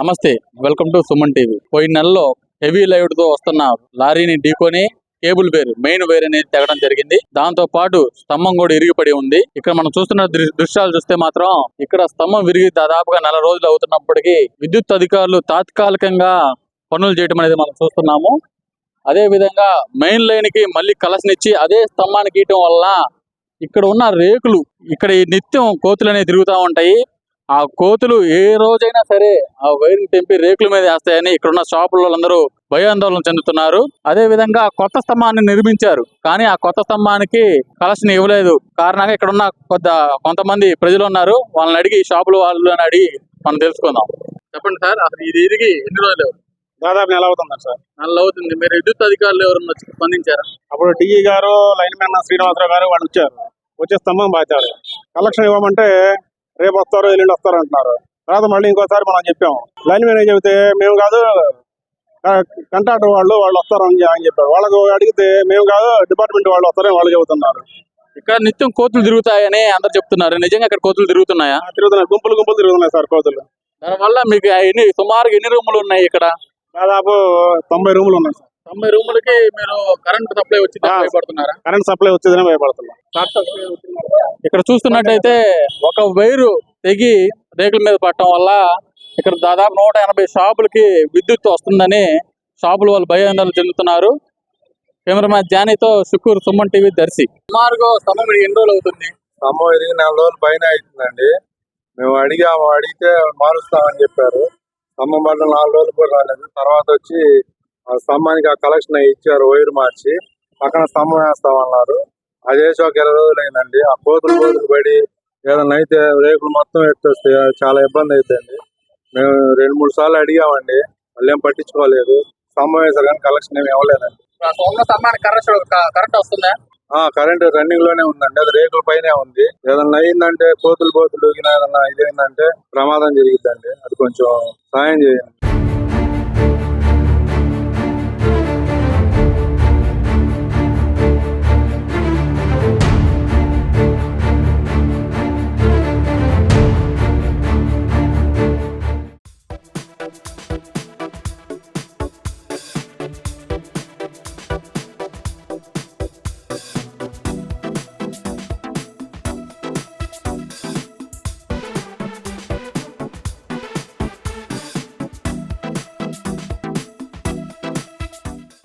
నమస్తే welcome to Suman TV. పోయిన నెలలో హెవీ లైట్తో వస్తున్న లారీని ఢీకొని కేబుల్ వేర్ మెయిన్ వేర్ అనేది తెగడం జరిగింది. దాంతో పాటు స్తంభం కూడా ఇరిగిపడి ఉంది. ఇక్కడ మనం చూస్తున్న దృశ్యాలు చూస్తే మాత్రం ఇక్కడ స్తంభం విరిగి దాదాపుగా నెల రోజులు అవుతున్నప్పటికీ విద్యుత్ అధికారులు తాత్కాలికంగా పనులు చేయడం అనేది మనం చూస్తున్నాము. అదే విధంగా మెయిన్ లైన్కి మళ్ళీ కలసనిచ్చి అదే స్తంభానికి గీయటం వల్ల ఇక్కడ ఉన్న రేకులు ఇక్కడ ఈ నిత్యం కోతులు అనేవి తిరుగుతూ ఉంటాయి. ఆ కోతులు ఏ రోజైనా సరే ఆ వైరింగ్ తెంపి రేకుల మీద వేస్తాయని ఇక్కడ ఉన్న షాపుల వాళ్ళందరూ భయాందోళన చెందుతున్నారు. అదే విధంగా కొత్త స్తంభాన్ని నిర్మించారు. కానీ ఆ కొత్త స్తంభానికి కలెక్షన్ ఇవ్వలేదు. కారణంగా ఇక్కడ ఉన్న కొద్ద కొంతమంది ప్రజలు ఉన్నారు. వాళ్ళని అడిగి షాపుల వాళ్ళు అని అడిగి మనం తెలుసుకుందాం. చెప్పండి సార్ అసలు ఇది ఇరిగి ఎన్ని రోజులు దాదాపు నెల అవుతుంది సార్. నెలలు అవుతుంది. మీరు విద్యుత్ అధికారులు ఎవరన్నా వచ్చి స్పందించారా? అప్పుడు డిఈ గారు లైన్ మ్యాన్ శ్రీనివాసరావు గారు వాళ్ళు వచ్చారు. వచ్చే స్తంభం బాచారు కలెక్షన్ ఇవ్వమంటే రేపు వస్తారు ఎల్లుండి వస్తారు అంటున్నారు. తర్వాత మళ్ళీ ఇంకోసారి మనం చెప్పాము. లైన్ మ్యాన్ చెబితే మేము కాదు కంట్రాక్టర్ వాళ్ళు వాళ్ళు వస్తారు అని చెప్పారు. వాళ్ళకు అడిగితే మేము కాదు డిపార్ట్మెంట్ వాళ్ళు వస్తారని వాళ్ళు చెబుతున్నారు. ఇక్కడ నిత్యం కోతులు తిరుగుతాయని అందరు చెప్తున్నారు. నిజంగా ఇక్కడ కోతులు తిరుగుతున్నాయా? తిరుగుతున్నాయి. గుంపులు గుంపులు తిరుగుతున్నాయి సార్ కోతులు. దానివల్ల మీకు ఎన్ని సుమారుగా ఎన్ని రూములు ఉన్నాయి ఇక్కడ? దాదాపు తొంభై రూములు ఉన్నాయి సార్. తొంభై రూములకి మీరు కరెంట్ సప్లై వచ్చి. భయపడుతున్నారా? కరెంట్ సప్లై వచ్చేదని భయపడుతున్నాం. ఇక్కడ చూస్తున్నట్టయితే ఒక వైరు తెగి రేకుల మీద పడటం వల్ల ఇక్కడ దాదాపు నూట ఎనభై షాపులకి విద్యుత్ వస్తుందని షాపుల వాళ్ళు భయాందోళన చెందుతున్నారు. కెమెరామ్యాన్ జానీతో శుకూర్ సుమన్ టీవీ దర్శి. సుమారుగా స్తంభం ఇడిగి ఎన్ని రోజులు అవుతుంది? స్తంభం ఇరిగి నెల రోజుల పైన అవుతుందండి. మేము అడిగాము అడిగితే మారుస్తామని చెప్పారు. స్తంభం పడ్డ నాలుగు రోజులు కూడా రాలేదు. తర్వాత వచ్చి ఆ స్తంభానికి ఆ కలెక్షన్ ఇచ్చారు వైర్ మార్చి పక్కన స్తంభం వేస్తామన్నారు. అది వేసి ఒక ఇరవై రోజులు అయిందండి ఆ కోతులు కోతులు పడి ఏదైనా అయితే రేకులు మొత్తం ఎత్తొస్తే చాలా ఇబ్బంది అవుతుంది మేము రెండు మూడు సార్లు అడిగామండి. వాళ్ళు ఏం పట్టించుకోలేదు. స్తంభం వేసారు కానీ కలెక్షన్ ఏమి ఇవ్వలేదండి. కరెంట్ వస్తుందా? ఆ కరెంట్ రన్నింగ్లోనే ఉందండి. అది రేకుల పైనే ఉంది. ఏదన్నా అయిందంటే కోతులు కోతులు ఏదన్నా ఇదైందంటే ప్రమాదం జరిగిద్దండి. అది కొంచెం సాయం చేయండి.